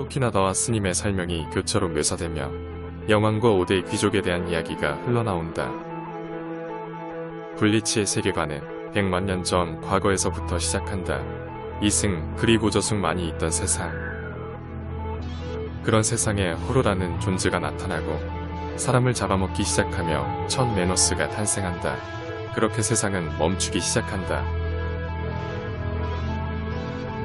토키나다와 스님의 설명이 교차로 묘사되며 영왕과 5대 귀족에 대한 이야기가 흘러나온다. 블리치의 세계관은 100만 년 전 과거에서부터 시작한다. 이승 그리고 저승만이 있던 세상. 그런 세상에 호로라는 존재가 나타나고 사람을 잡아먹기 시작하며 첫 메노스가 탄생한다. 그렇게 세상은 멈추기 시작한다.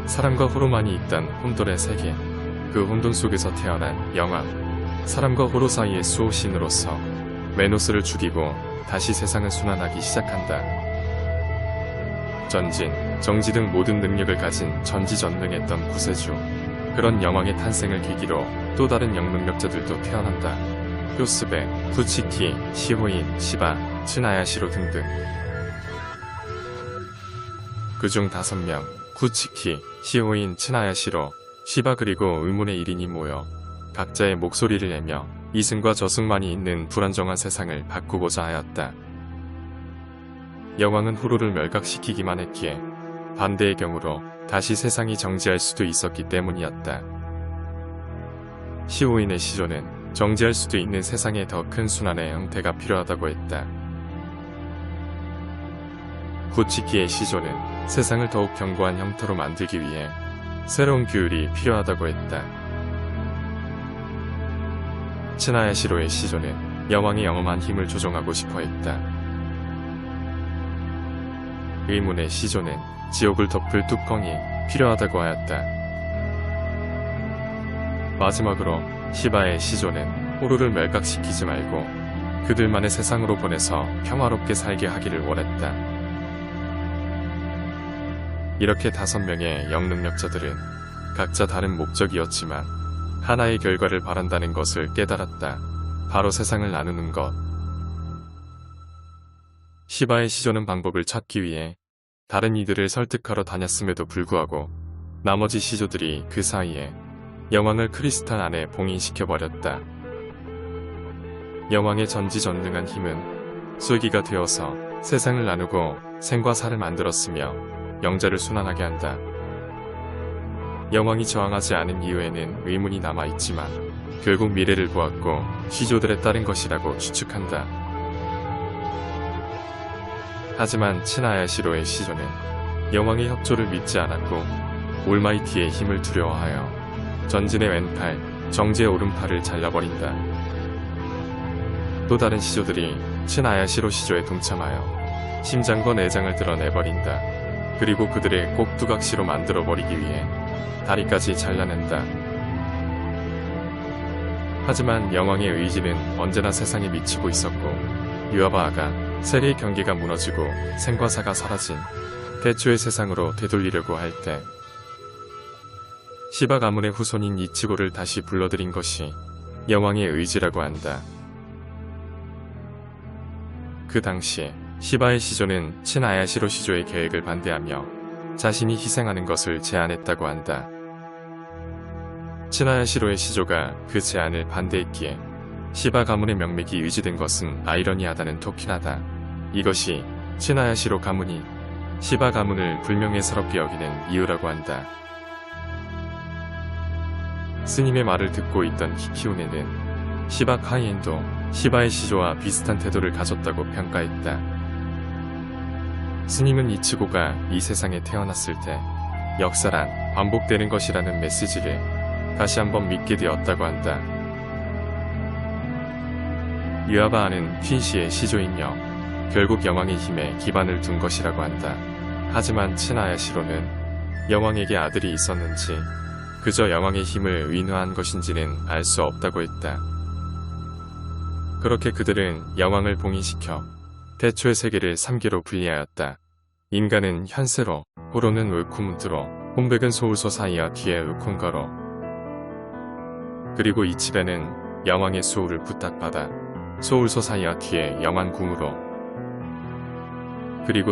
사람과 호로만이 있던 혼돈의 세계. 그 혼돈 속에서 태어난 영왕. 사람과 호로 사이의 수호신으로서 메노스를 죽이고 다시 세상을 순환하기 시작한다. 전진, 정지 등 모든 능력을 가진 전지전능했던 구세주. 그런 영왕의 탄생을 계기로 또 다른 영능력자들도 태어난다. 요스베, 구치키, 시호인, 시바, 츠나야시로 등등. 그중 다섯 명, 구치키, 시호인, 츠나야시로, 시바 그리고 의문의 1인이 모여 각자의 목소리를 내며 이승과 저승만이 있는 불안정한 세상을 바꾸고자 하였다. 여왕은 호로를 멸각시키기만 했기에 반대의 경우로 다시 세상이 정지할 수도 있었기 때문이었다. 시호인의 시조는 정지할 수도 있는 세상의 더큰 순환의 형태가 필요하다고 했다. 구치키의 시조는 세상을 더욱 견고한 형태로 만들기 위해 새로운 규율이 필요하다고 했다. 츠나야시로의 시조는 여왕의 영험한 힘을 조종하고 싶어 했다. 의문의 시조는 지옥을 덮을 뚜껑이 필요하다고 하였다. 마지막으로 시바의 시조는 호루를 멸각시키지 말고 그들만의 세상으로 보내서 평화롭게 살게 하기를 원했다. 이렇게 다섯 명의 영능력자들은 각자 다른 목적이었지만 하나의 결과를 바란다는 것을 깨달았다. 바로 세상을 나누는 것. 시바의 시조는 방법을 찾기 위해 다른 이들을 설득하러 다녔음에도 불구하고 나머지 시조들이 그 사이에 여왕을 크리스탈 안에 봉인시켜버렸다. 여왕의 전지전능한 힘은 쏠기가 되어서 세상을 나누고 생과 사를 만들었으며 영자를 순환하게 한다. 여왕이 저항하지 않은 이유에는 의문이 남아있지만 결국 미래를 보았고 시조들에 따른 것이라고 추측한다. 하지만 치나야시로의 시조는 여왕의 협조를 믿지 않았고 올마이티의 힘을 두려워하여 전진의 왼팔, 정지의 오른팔을 잘라버린다. 또 다른 시조들이 치나야시로 시조에 동참하여 심장과 내장을 드러내버린다. 그리고 그들의 꼭두각시로 만들어버리기 위해 다리까지 잘라낸다. 하지만 여왕의 의지는 언제나 세상에 미치고 있었고 유아바아가 세계의 경계가 무너지고 생과사가 사라진 대초의 세상으로 되돌리려고 할 때 시바 가문의 후손인 이치고를 다시 불러들인 것이 여왕의 의지라고 한다. 그 당시에 시바의 시조는 친아야시로 시조의 계획을 반대하며 자신이 희생하는 것을 제안했다고 한다. 친아야시로의 시조가 그 제안을 반대했기에 시바 가문의 명맥이 유지된 것은 아이러니하다는 토키나다. 이것이 친아야시로 가문이 시바 가문을 불명예스럽게 여기는 이유라고 한다. 스님의 말을 듣고 있던 히키우네는 시바 카이엔도 시바의 시조와 비슷한 태도를 가졌다고 평가했다. 스님은 이치고가 이 세상에 태어났을 때 역사란 반복되는 것이라는 메시지를 다시 한번 믿게 되었다고 한다. 유아바아는 퀸시의 시조인여 결국 여왕의 힘에 기반을 둔 것이라고 한다. 하지만 치나야시로는 여왕에게 아들이 있었는지 그저 여왕의 힘을 의노한 것인지는 알 수 없다고 했다. 그렇게 그들은 여왕을 봉인시켜 대초의 세계를 3개로 분리하였다. 인간은 현세로, 호로는 울쿠문트로, 홍백은 소울소 사이와 뒤에 울쿤거로. 그리고 이치베는 여왕의 수호를 부탁받아 소울소 사이와 뒤에 영왕궁으로. 그리고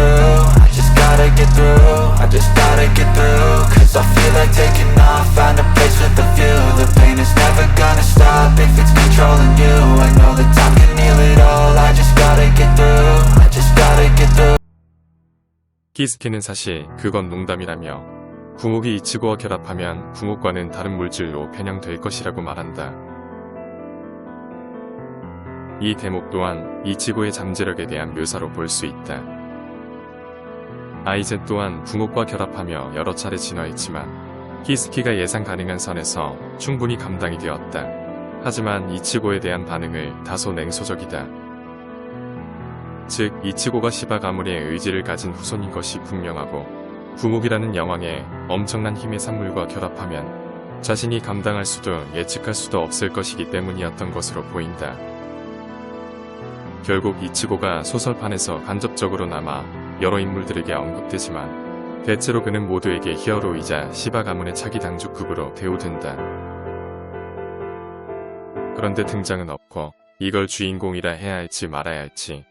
키스키는 사실 그건 농담이라며 궁옥이 이치고와 결합하면 궁옥과는 다른 물질로 변형될 것이라고 말한다. 이 대목 또한 이치고의 잠재력에 대한 묘사로 볼 수 있다. 아이젠 또한 궁옥과 결합하며 여러 차례 진화했지만 키스키가 예상 가능한 선에서 충분히 감당이 되었다. 하지만 이치고에 대한 반응을 다소 냉소적이다. 즉 이치고가 시바 가문의 의지를 가진 후손인 것이 분명하고 궁옥이라는 여왕의 엄청난 힘의 산물과 결합하면 자신이 감당할 수도 예측할 수도 없을 것이기 때문이었던 것으로 보인다. 결국 이치고가 소설판에서 간접적으로 남아 여러 인물들에게 언급되지만 대체로 그는 모두에게 히어로이자 시바 가문의 차기 당주급으로 대우된다. 그런데 등장은 없고 이걸 주인공이라 해야 할지 말아야 할지